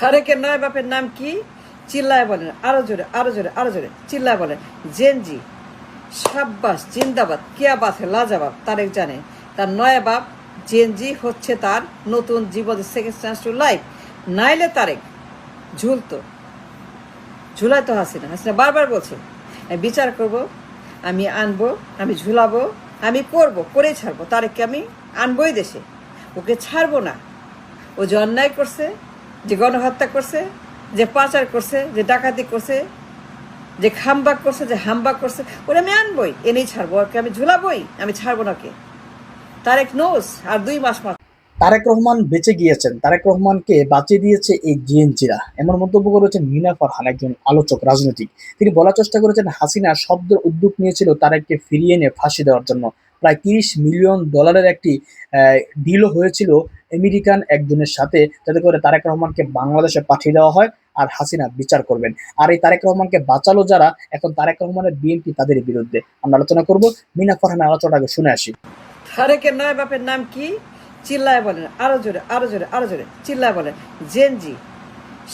তারেকের নয় বাপের নাম কি? চিল্লায় বলেন। আরও জোরে আরও জোরে আরও জোরে। চিল্লায় বলেন, জেনজি, সাব্বাস, জিন্দাবাদ কেয়া বাথে লাজাবাব, তারেক জানে। তার নয়া বাপ, জেনজি হচ্ছে তার নতুন জীবন সেকেন্ড চান্স টু লাইফ নাইলে তারেক ঝুলতো। ঝুলাই তো হাসিনা। হাসিনা বারবার বলছে, আমি বিচার করব, আমি আনব, আমি ঝুলাবো, আমি করব করেই ছাড়বো। তারেককে আমি আনবোই দেশে। ওকে ছাড়বো না। ও যে অন্যায় করছে যে গণহত্যা করছে, যে পাচার করছে, যে ডাকাতি করছে, যে খামবাক করছে, যে হামবাক করছে, ওরা আমি আনবই, এনেই ছাড়বো, ওকে আমি ঝুলাবই, আমি ছাড়বো না ওকে। তারেক নোস আর দুই মাস মাত্র। তারেক রহমান বেঁচে গিয়েছেন। তারেক রহমানকে বাঁচিয়ে দিয়েছে এই জিএনজিরা। এমন মন্তব্য করেছেন মিনা ফারহান, একজন আলোচক, রাজনৈতিক। তিনি বলার চেষ্টা করেছেন, হাসিনা শব্দের উদ্যোগ নিয়েছিল তারেককে ফিরিয়ে এনে ফাঁসি দেওয়ার জন্য। প্রায় তিরিশ মিলিয়ন ডলারের একটি ডিলও হয়েছিল আমেরিকান একজনের সাথে যাতে করে তারেক রহমানকে বাংলাদেশে পাঠিয়ে দেওয়া হয় আর হাসিনা বিচার করবেন। আর এই তারেক রহমানকে বাঁচালো যারা, এখন তারেক রহমানের বিএনপি তাদের বিরুদ্ধে। আমরা আলোচনা করব মিনা ফারহানের আলোচনাটাকে শুনে আসি। তারেকের নয় বাপের নাম কি? চিল্লায় বলেন, আরও জোরে আরও জোরে আরও জোরে, চিল্লায় বলেন। জেনজি,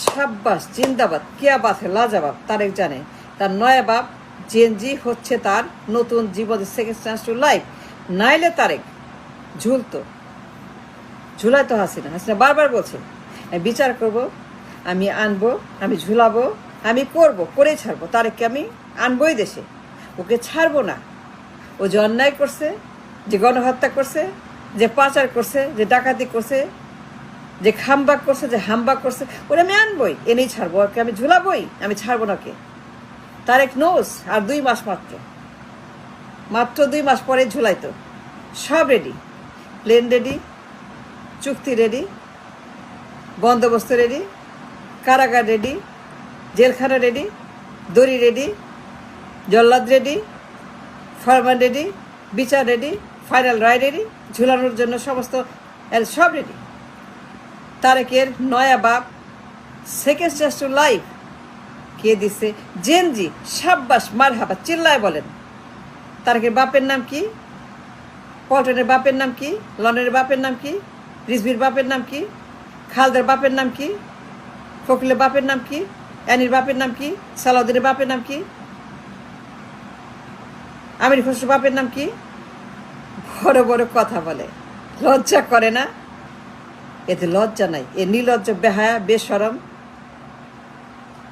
সাব্বাস, জিন্দাবাদ কেয়া বাথে লাজাবাব, তারেক জানে। তার নয়া বাপ, জেনজি হচ্ছে তার নতুন জীবন সেকেন্ড চান্স টু লাইফ। নাইলে তারেক ঝুলতো। ঝুলাই তো হাসিনা হাসিনা বারবার বলছে, আমি বিচার করব, আমি আনব, আমি ঝুলাবো, আমি করব, করে ছাড়বো, তারেককে আমি আনবোই দেশে। ওকে ছাড়বো না। ও যে অন্যায় করছে, যে গণহত্যা করছে, যে পাচার করছে, যে ডাকাতি করছে, যে খামবাক করছে, যে হামবাক করছে, ওরা আমি আনবই, এনেই ছাড়বো, ওকে আমি ঝুলাবই, আমি ছাড়বো না কে তারেক নোস আর দুই মাস মাত্র। মাত্র দুই মাস পরে ঝুলাইতো। সব রেডি প্লেন রেডি চুক্তি রেডি বন্দোবস্ত রেডি কারাগার রেডি জেলখানা রেডি দড়ি রেডি জল্লাদ রেডি ফরমান রেডি বিচার রেডি ফাইনাল রায় রেডি ঝুলানোর জন্য সমস্ত সব রেডি তারেকের নয়া বাপ সেকেন্ড চান্স টু লাইফ, কে দিছে? জেনজি সাব্বাস মারহাবা চিল্লায় বলেন। তারেকের বাপের নাম কি? পল্টনের বাপের নাম কি? লন্ডনের বাপের নাম কি? রিজভির বাপের নাম কি? খালদের বাপের নাম কি? ফকিলের বাপের নাম কি? অ্যানির বাপের নাম কি? সালাউদ্দিনের বাপের নাম কি? আমির খসরু বাপের নাম কি? বড় বড় কথা বলে। লজ্জা করে না? এতে লজ্জা নাই। এ নির্লজ্জ, বেহায়া, বেসরম,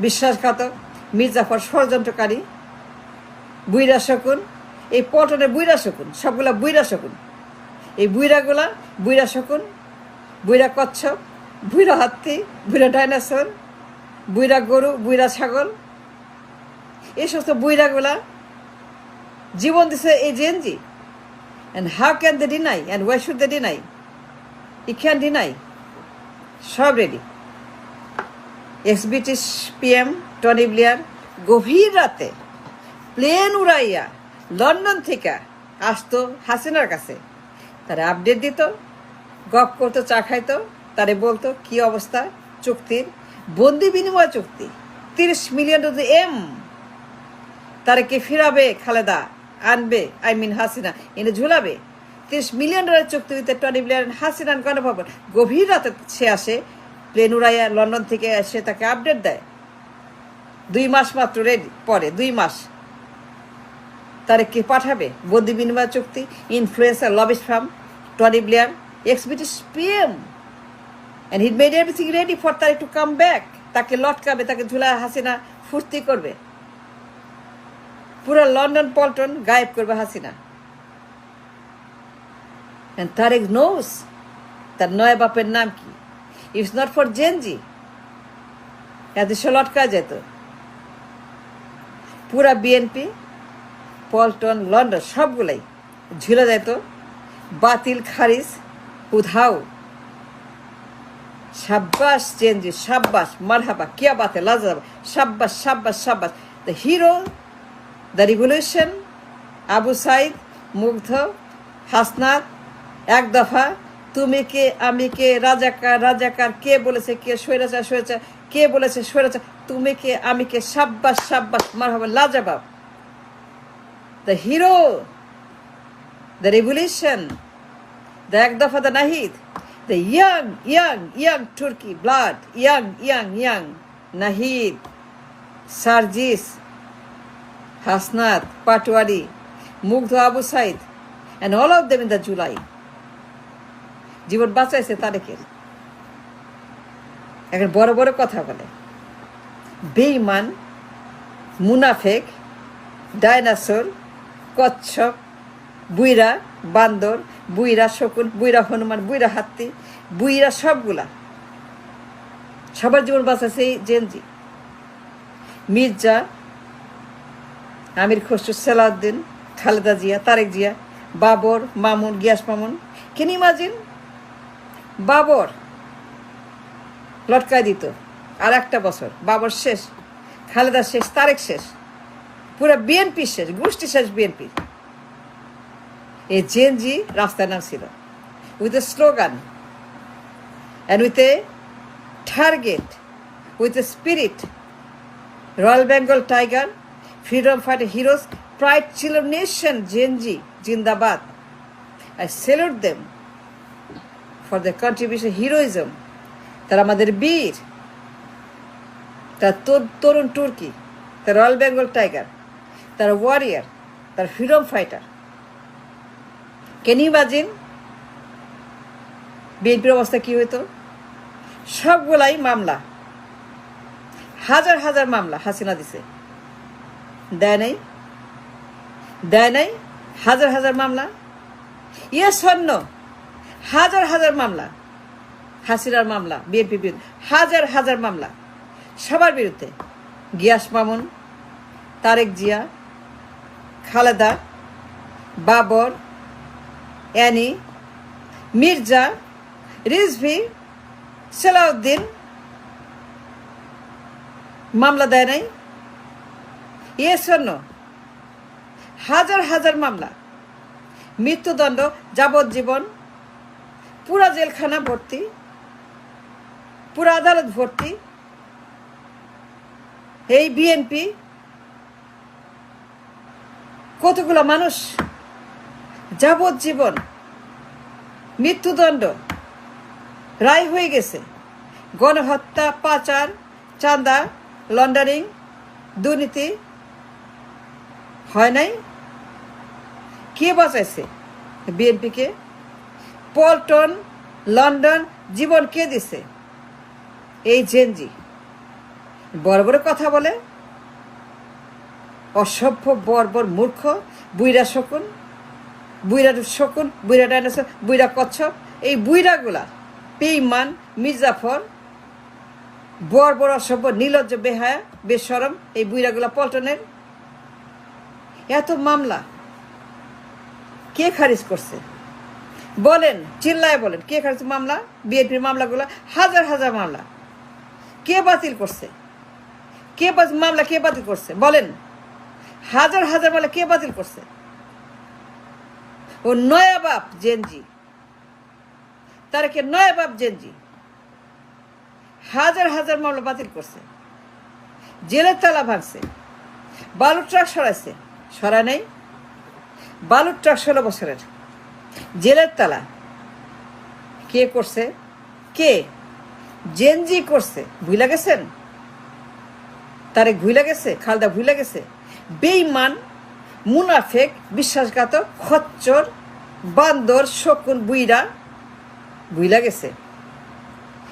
বিশ্বাসঘাতক, মির্জাফর ষড়যন্ত্রকারী, বুইরা শকুন। এই পটনের বুইরা শকুন, সবগুলা বুইরা শকুন। এই বুইরাগুলা বুইরা শকুন বুইরা কচ্ছপ বুইরা হাত্তি বুইরা ডাইনোসর বুইরা গরু বুইরা ছাগল। এই সমস্ত বুইরাগুলা জীবন দিছে এই Gen Z. And how can they deny and why should they deny he can deny সব ready ex British PM Tony Blair গভীর রাতে প্লেন উড়াইয়া লন্ডন থেকে আসতো হাসিনার কাছে। তারা আপডেট দিত। গপ করতো, চা খাইতো, তারে বলতো, কি অবস্থা? চুক্তির? বন্দি বিনিময় চুক্তি। তিরিশ মিলিয়ন টু এম, তারে কে ফিরাবে? খালেদা, আনবে, আই মিন হাসিনা, এনে ঝুলাবে। তিরিশ মিলিয়ন ডলার চুক্তি দিতে টনি ব্লেয়ার হাসিনা গণভবন। গভীর রাতে সে আসে, প্লেন উড়াইয়া লন্ডন থেকে এসে তাকে আপডেট দেয়। দুই মাস মাত্র রেডি, পরে দুই মাস। তারে কে পাঠাবে? বন্দি বিনিময় চুক্তি, influencer lobbyist firm, Tony Blair ex British PM and he'd made everything ready for তার টু কাম ব্যাক তাকে লটকাবে, তাকে ঝুলা হাসিনা ফুর্তি করবে। পুরো লন্ডন পল্টন গায়েব করবে হাসিনা। And Tarek knows তার নয় বাপের নাম কি। It's not for Gen Z সে লটকা যেত। পুরা বিএনপি পল্টন, লন্ডন সবগুলাই ঝুলে যেত। বাতিল, খারিজ উধাও। সাব্বাস, চেঞ্জি সাব্বাস, মারহাবা কিয়া বাতে লাজাবা, সাব্বাস সাব্বাস সাব্বাস। The hero the revolution Abu Sayeed, Mugdho, Hasnat, এক দফা, তুমি কে, আমি কে, রাজাকার রাজাকার, কে বলেছে, কে স্বৈরাচার স্বৈরাচার, কে বলেছে, স্বৈরাচার, তুমি কে, আমি কে, সাব্বাস সাব্বাস, মারহাবা লাজাবাব the hero the revolution the এক দফা the Nahid the young, young, young Turkey blood, young, young, young, Nahid, Sarjis, Hasnat, Patwari, Mugdha Abu Said, and all of them in the July. জীবন বাঁচাইছে তারেকের এখন বড় বড় কথা বলে বেইমান মুনাফেক ডাইনাসোর কচ্ছপ বুইরা বান্দর, বুইরা শকুন, বুইরা হনুমান, বুইরা হাত্তি বুইরা সবগুলা। সবার জীবন বাঁচাছে এই Gen Z Mirza, Amir Khasru, Salahuddin, Khaleda Zia, Tarek Zia, Babar, Mamun, Gias Mamun. Can imagine Babar লটকায় দিত আর একটা বছর। বাবর শেষ, খালেদা শেষ, তারেক শেষ। পুরো বিএনপি শেষ, গোষ্ঠী শেষ বিএনপি এই জেনজি রাস্তায় নামছিল with a slogan and with a target with a spirit royal Bengal tiger freedom fighter heroes pride ছিল নেশন জেনজি জিন্দাবাদ। I salute them for the contribution heroism তারা আমাদের বীর। তার তরুণ তুর্কি। তার রয়্যাল বেঙ্গল টাইগার তার ওয়ারিয়ার তার ফ্রিডম ফাইটার ক্যান ইমাজিন বিএনপির অবস্থা কি হইতো? সবগুলাই মামলা। হাজার হাজার মামলা হাসিনা দিছে। দেয় নাই? দেয় নাই? হাজার হাজার মামলা? ইয়ে স্বর্ণ হাজার হাজার মামলা। হাসিনার মামলা বিএনপি বিরুদ্ধে। হাজার হাজার মামলা। সবার বিরুদ্ধে। গিয়াস মামুন, তারেক জিয়া, খালেদা, বাবর অ্যানি মির্জা রিজভি সালাউদ্দিন মামলা দেয় নাই শূন্য হাজার হাজার মামলা মৃত্যুদণ্ড যাবজ্জীবন পুরা জেলখানা ভর্তি পুরা আদালত ভর্তি এই বিএনপি কতগুলো মানুষ যাবজ্জীবন মৃত্যুদণ্ড, রায় হয়ে গেছে। গণহত্যা, পাচার, চাঁদা, লন্ডারিং, দুর্নীতি হয় নাই? কে বাঁচাইছে? বিএনপিকে? পল্টন, লন্ডন, জীবন কে দিছে? এই জেনজি। বড় বড় কথা বলে? অসভ্য, বর্বর মূর্খ বুইরা শকুন। বুইরা শকুন বুইরা ডাইনোসর বুইরা কচ্ছপ, এই বুইরাগুলা পেইমান মির্জাফর, বর বড় অসভ্য, নীলজ্জ, বেহায়া বেসরম এই বুইরাগুলা পল্টনের। এত মামলা, কে খারিজ করছে? বলেন, চিল্লায় বলেন, কে খারিজ মামলা? বিএনপির মামলাগুলো, হাজার হাজার মামলা। কে বাতিল করছে? কে মামলা কে বাতিল করছে? বলেন, হাজার হাজার মামলা কে বাতিল করছে? ও নয়াবাপ জেনজি তারকে নয়াবাপ জেনজি হাজার হাজার মামলা বাতিল করছে। জেলের তালা ভাঙছে। বালুর ট্রাক সরাইছে। সরা নেই। বালুর ট্রাক ষোলো বছরের। জেলের তালা। কে করছে? কে? জেনজি করছে। ভুলে গেছেন? তারে ভুলে গেছে? খালদা ভুলে গেছে? বেইমান মুনাফেক, বিশ্বাসঘাতক, খচ্চর, বান্দর, শকুন বুইরা বুইলা গেছে।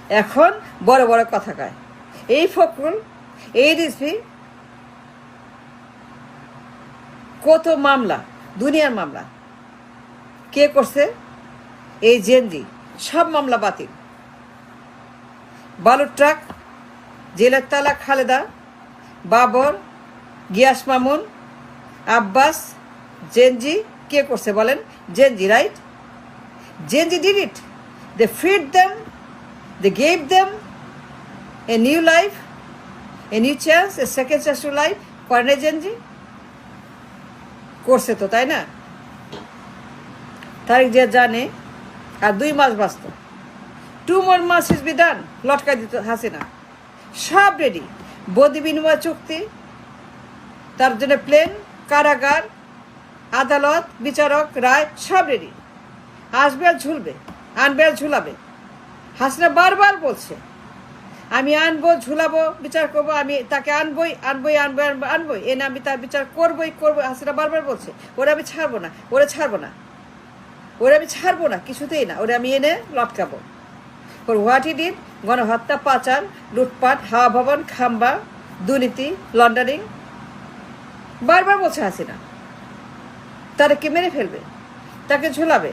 এখন বড় বড় কথা কয়। এই ফকরুল এই রিসভি কত মামলা, দুনিয়ার মামলা। কে করছে? এই জেনজি। সব মামলা বাতিল। বালুর ট্রাক, জেলের তালা খালেদা, বাবর, গিয়াস মামুন আব্বাস, জেনজি, কে করছে বলেন? Gen Z right Gen Z did it they feed them they gave them a new life a new chance a second chance to life করে জেনজি? করছে তো, তাই না? তারিখ যে জানে, আর দুই মাস বাঁচত। টু মোর মাস ইজ বি ডান লটকাই দিত হাসিনা। সব রেডি বদি বিনিময় চুক্তি, তার জন্য প্লেন কারাগার, আদালত, বিচারক, রায় সব রেডি আসবে আর ঝুলবে, আনবে আর ঝুলাবে। হাসিনা বারবার বলছে, আমি আনব, ঝুলাবো, বিচার করব, আমি তাকে আনবই আনবই আনব আনবই এনে আমি তার বিচার করবই করব হাসিনা বারবার বলছে, ওরা আমি ছাড়বো না, ওরা ছাড়বো না, ওরা আমি ছাড়বো না, কিছুতেই না, ওরা আমি এনে লটকাবো। ওর হোয়াট ইট গণহত্যা, পাচার, লুটপাট, হাওয়া ভবন, খাম্বা, দুর্নীতি, লন্ডারিং বারবার বলছে হাসিনা। তাদেরকে মেরে ফেলবে, তাকে ঝোলাবে,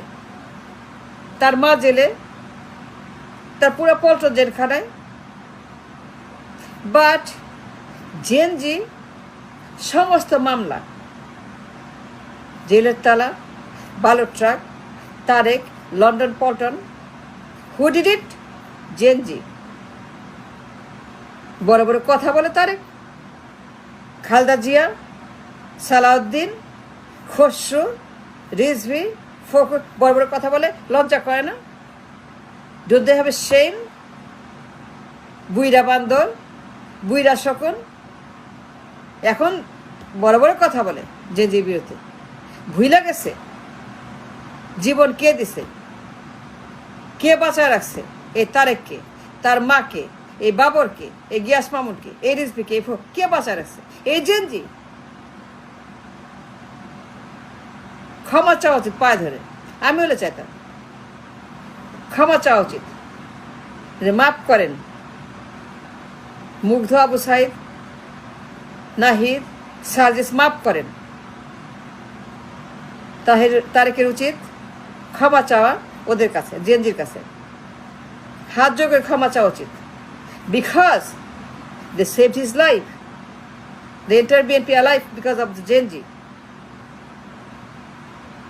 তার মা জেলে, তার পুরো পল্টন জেলখানায়। বাট জেনজি সমস্ত মামলা, জেলের তালা, বালুর truck, Tarek, London Paltan who did it Gen Z বড় বড় কথা বলে তারেক। খালদা জিয়া সালাউদ্দিন, খসরু, রিজভি ফখর বড় বড় কথা বলে লজ্জা করে না? ডু হবে সেম বুইরা বান্দর, বুইরা শকুন। এখন বড় বড় কথা বলে যে যে বিরুদ্ধে। ভুইলা গেছে। জীবন কে দিছে? কে বাঁচায় রাখছে? এই তারেককে তার মাকে এই বাবরকে এই গিয়াস মামুনকে এই রিজভিকে এই কে বাঁচায় রাখছে? এই জেনজি? ক্ষমা চাওয়া উচিত, পায়ে ধরে। আমি হলে চাইতাম। ক্ষমা চাওয়া উচিত। মাফ করেন। মুগ্ধ আবু সাইদ, নাহিদ সার্জিস মাফ করেন। তাহের, তারেকের উচিত ক্ষমা চাওয়া ওদের কাছে, জেনজির কাছে। হাত যোগের ক্ষমা চাওয়া উচিত। Because they save his life they enter BNP a life because of Gen Z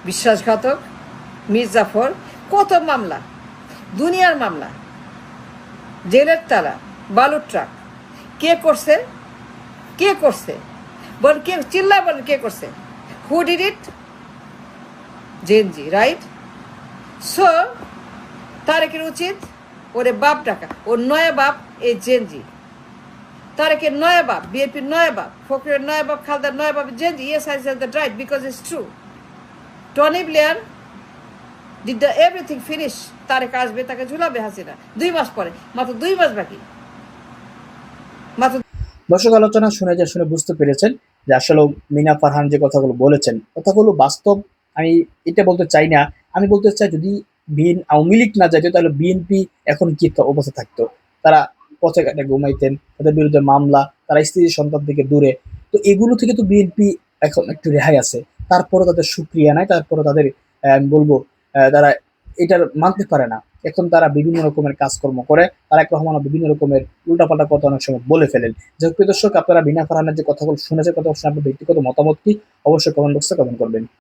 বিশ্বাসঘাতক, মির্জাফর, কত মামলা? দুনিয়ার মামলা। জেলের তালা, বালুর ট্রাক। কে করছে? কে করছে? বল, কে চিল্লা বল কে করছে? Who did it Gen Z right so তারেকের উচিত ওরে বাপ ডাকা। ওর নয়া বাপ এই জেনজি। তারেকের নয়া বাপ, বিএনপির নয়া বাপ, ফকরের নয়া বাপ, খালদার নয়া বাপ, Gen Z yes I the right because it's true Tony Blair did the everything finish Tarek আসবে, তাকে ঝুলাবে হাসিনা। দুই মাস পরে, মাত্র দুই মাস বাকি। মাত্র দর্শক, আলোচনা শুনে যে শুনে বুঝতে পেরেছেন যে আসলে মিনা ফারহান যে কথাগুলো বলেছেন, কথাগুলো বাস্তব, আমি এটা বলতে চাই না। আমি বলতে চাই, যদি বিএন, আওয়ামী লীগ না যাইতো, তাহলে বিএনপি এখন কি অবস্থা থাকতো? তারা পথে ঘাটে ঘুমাইতেন, তাদের বিরুদ্ধে মামলা, তারা স্ত্রী সন্তান থেকে দূরে। তো এগুলো থেকে তো বিএনপি এখন একটু রেহাই আছে। তারপরও তাদের সুক্রিয়া নাই, তারপরও তাদের বলব তারা এটার মানতে পারে না। এখন তারা বিভিন্ন রকমের কাজকর্ম করে তারেক রহমান বিভিন্ন রকমের উল্টাপাল্টা কথা অনেক সময় বলে ফেলেন। যাই হোক দর্শক, আপনারা বিনা ফারহানের যে কথাগুলো শুনেছে কথা শুনে আপনার ব্যক্তিগত মতামত কি, অবশ্যই কমেন্ট বক্সে কমেন্ট করবেন।